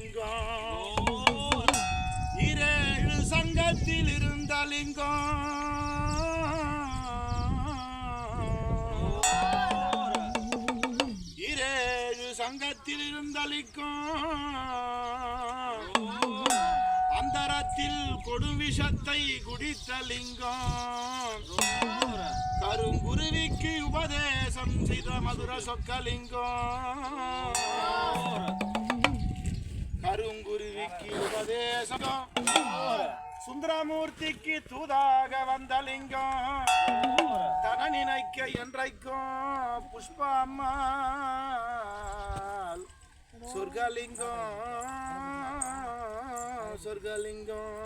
லிங்கம் இரேழு சங்கத்தில் இருந்த லிங்கம் இரேழு சங்கத்தில் இருந்த லிங்கம் அந்தரத்தில் கொடுவிஷத்தை குடித்த லிங்கம் கருங்குருவிக்கு உபதேசம் செய்த மதுர சொக்கலிங்கம் கருங்குருவிக்கு உபதேசம் சுந்தரமூர்த்திக்கு தூதாக வந்த லிங்கம். தன நினைக்க என்றைக்கும் புஷ்பம்மா சொர்க்கலிங்கம். சொர்க்கலிங்கம்.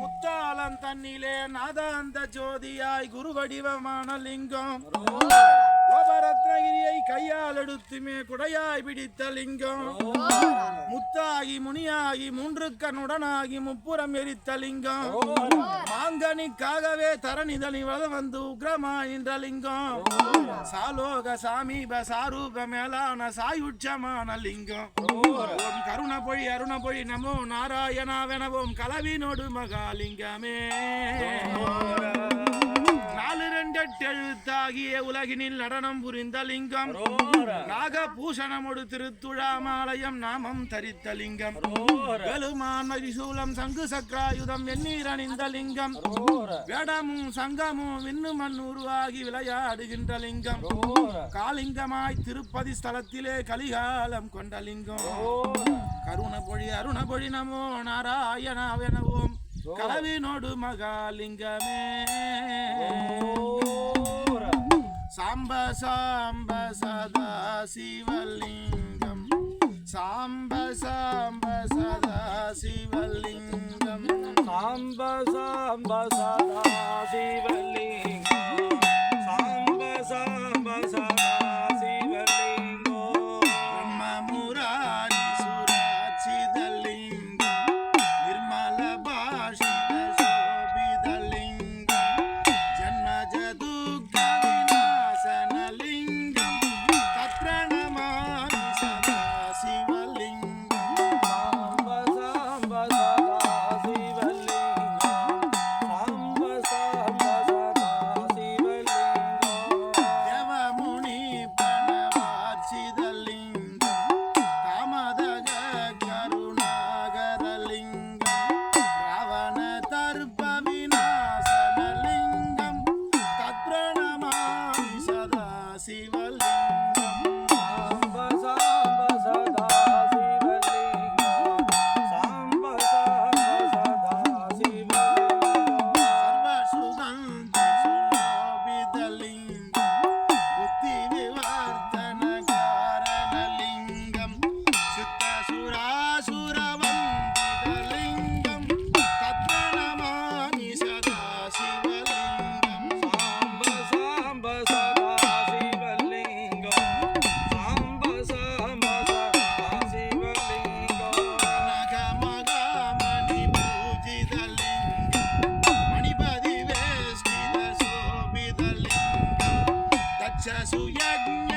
முத்தாளம் தன்னிலே நாதாந்த ஜோதியாய் குரு வடிவமான லிங்கம். ரத்னகிரியை கையால் எடுத்துமே குடையாய் பிடித்த லிங்கம். முத்தாகி முனியாகி மூன்று கண்ணுடனாகி முப்புறம் எரித்த லிங்கம். மாங்கனிக்காகவே தரணிதனி வளம் வந்து உக்ரமா நின்ற லிங்கம். சாலோக சாமீப சாரூப மேலான சாயுட்சமான லிங்கம். ஓம் கருண பொழி அருண பொழி நமோ நாராயணாவெனவோம் கலவினோடு மகாலிங்கமே. நாலு ரெண்டு எட்டு எழுத்தாகிய உலகினில் நடனம் புரிந்த லிங்கம். நாகபூஷணமொடு திருத்துழாமாலயம் நாமம் தரித்த லிங்கம். வெலுமான் மரிசூலம் சங்கு சக்கராயுதம் வெந்நீர் அணிந்த லிங்கம். வேடமும் சங்கமும் விண்ணு மண் உருவாகி விளையாடுகின்ற லிங்கம். காலிங்கமாய் திருப்பதி ஸ்தலத்திலே கலிகாலம் கொண்ட லிங்கம். கருண பொழி அருண பொழி நமோ நாராயணாவெனவோம். கலவினோடு மகாலிங்கமே. சாம்ப சாம்ப சதா சிவலிங்கம். சாம்ப சாம்ப சதா சிவலிங்கம். சாம்ப சாம்ப சதா சிவலிங்கம். சாம்ப சாம்ப சதா próxima! suyak oh, niya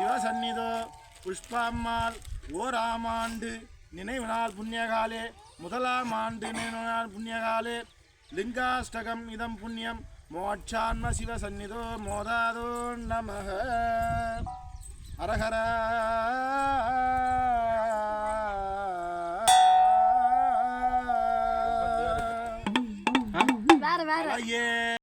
சிவசந்நிதோ புஷ்பாம்மாள் ஓர் ஆமாண்டு நினைவு நாள் புண்ணியகாலே முதலாம் ஆண்டு நினைவு நாள் புண்ணியகாலே லிங்காஷ்டகம் இதம் புண்ணியம் மோட்சான்ம சிவசந்நிதோ மோதாதோ நமக. அரஹரா. வேற வேற. ஐயே